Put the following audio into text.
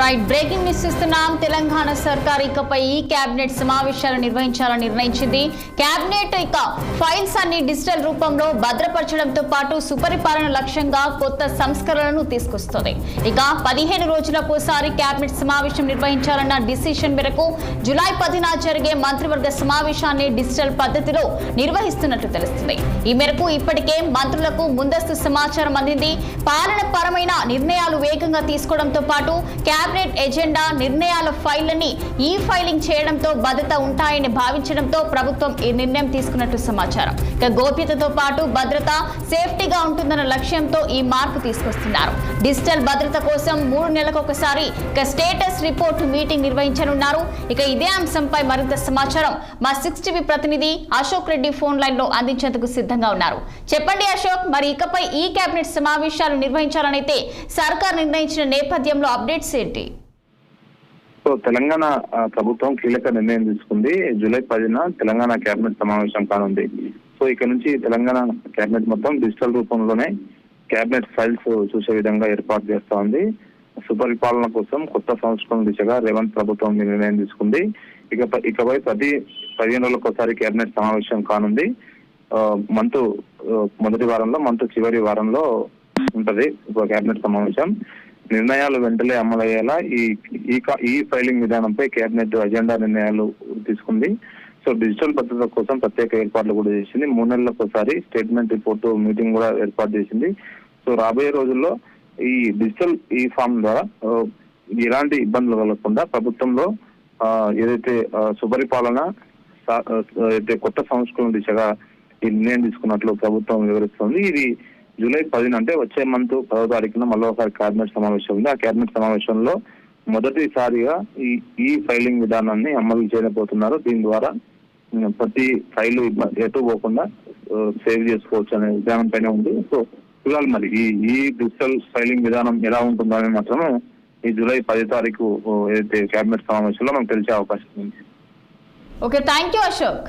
Right breaking news ఇస్తున్నాం తెలంగాణ సర్కార్ ఇకపై ఈ కేబినెట్ సమావేశాలు నిర్వహించాలని నిర్ణయించింది. కేబినెట్ ఇక ఫైల్స్ అన్ని డిజిటల్ రూపంలో భద్రపరచడంతో పాటు సుపరిపాలన లక్ష్యంగా కొత్త సంస్కరణలను తీసుకొస్తుంది. ఇక పదిహేను రోజులకు ఒకసారి కేబినెట్ సమావేశం నిర్వహించాలన్న డిసిషన్ మేరకు జులై పదిన జరిగే మంత్రివర్గ సమావేశాన్ని డిజిటల్ పద్ధతిలో నిర్వహిస్తున్నట్లు తెలుస్తుంది. ఈ మేరకు ఇప్పటికే మంత్రులకు ముందస్తు సమాచారం అందింది. పాలన పరమైన నిర్ణయాలు వేగంగా తీసుకోవడంతో పాటు కేబినెట్ ఎజెండా నిర్ణయాల ఫైళ్ళని ఈ ఫైలింగ్ చేయడంతో భద్రత ఉంటాయని భావించడంతో ప్రభుత్వం ఈ నిర్ణయం తీసుకున్నట్లు సమాచారం. ఇక గోప్యతతో పాటు భద్రత సేఫ్టీగా ఉంటుందన్న లక్ష్యంతో ఈ మార్పు తీసుకొస్తున్నారు. డిజిటల్ భద్రత కోసం మూడు నెలలకు ఒకసారి ఇక స్టేటస్ రిపోర్ట్ మీటింగ్ నిర్వహించనున్నారు. ఇక ఇదే అంశంపై మరింత సమాచారం. మా సిక్స్ టీవీ ప్రతినిధి అశోక్ రెడ్డి ఫోన్ లైన్లో అందించేందుకు సిద్ధంగా ఉన్నారు. చెప్పండి అశోక్ మరి ఇకపై ఈ కేబినెట్ సమావేశాలు నిర్వహించాలనైతే సర్కార్ నిర్ణయించిన నేపథ్యంలో అప్డేట్స్ ఏంటి? సో తెలంగాణ ప్రభుత్వం కీలక నిర్ణయం తీసుకుంది. జూలై పదిన తెలంగాణ కేబినెట్ సమావేశం కానుంది. సో ఇక్కడ నుంచి తెలంగాణ కేబినెట్ మొత్తం డిజిటల్ రూపంలోనే కేబినెట్ ఫైల్స్ చూసే విధంగా ఏర్పాటు చేస్తా ఉంది. సుపరిపాలన కోసం కొత్త సంస్కరణ దిశగా రేవంత్ ప్రభుత్వం నిర్ణయం తీసుకుంది. ఇక ఇకపై ప్రతి పదిహేను రోజులకు ఒకసారి కేబినెట్ సమావేశం కానుంది. మంత్ మొదటి వారంలో మంత్ చివరి వారంలో ఉంటది ఒక కేబినెట్ సమావేశం. నిర్ణయాలు వెంటనే అమలయ్యేలా ఈ ఈ ఫైలింగ్ విధానంపై కేబినెట్ అజెండా నిర్ణయాలు తీసుకుంది. సో డిజిటల్ భద్రత కోసం ప్రత్యేక ఏర్పాట్లు కూడా చేసింది. మూడు నెలలకు ఒకసారి స్టేట్మెంట్ రిపోర్ట్ మీటింగ్ కూడా ఏర్పాటు చేసింది. సో రాబోయే రోజుల్లో ఈ డిజిటల్ ఈ ఫామ్ ద్వారా ఎలాంటి ఇబ్బందులు కలగకుండా ప్రభుత్వంలో ఏదైతే సుపరిపాలన అయితే కొత్త సంస్కరణ దిశగా ఈ నిర్ణయం తీసుకున్నట్లు ప్రభుత్వం వివరిస్తోంది. ఇది జూలై పదిన అంటే వచ్చే మంత్ పదో తారీఖున మళ్ళీ ఒకసారి కేబినెట్ సమావేశం ఉంది. ఆ కేబినెట్ సమావేశంలో మొదటిసారిగా ఈ ఈ ఫైలింగ్ విధానాన్ని అమలు చేయబోతున్నారు. దీని ద్వారా ప్రతి ఫైల్ ఎటు పోకుండా సేవ్ చేసుకోవచ్చు అనే విధానం పైన ఉంది. సో చూడాలి మరి ఈ ఈ డిజిటల్ ఫైలింగ్ విధానం ఎలా ఉంటుందో అనేది మాత్రం ఈ జూలై పది తారీఖు ఏదైతే కేబినెట్ సమావేశంలో మనకు తెలిసే అవకాశం ఉంది. Okay thank you Ashok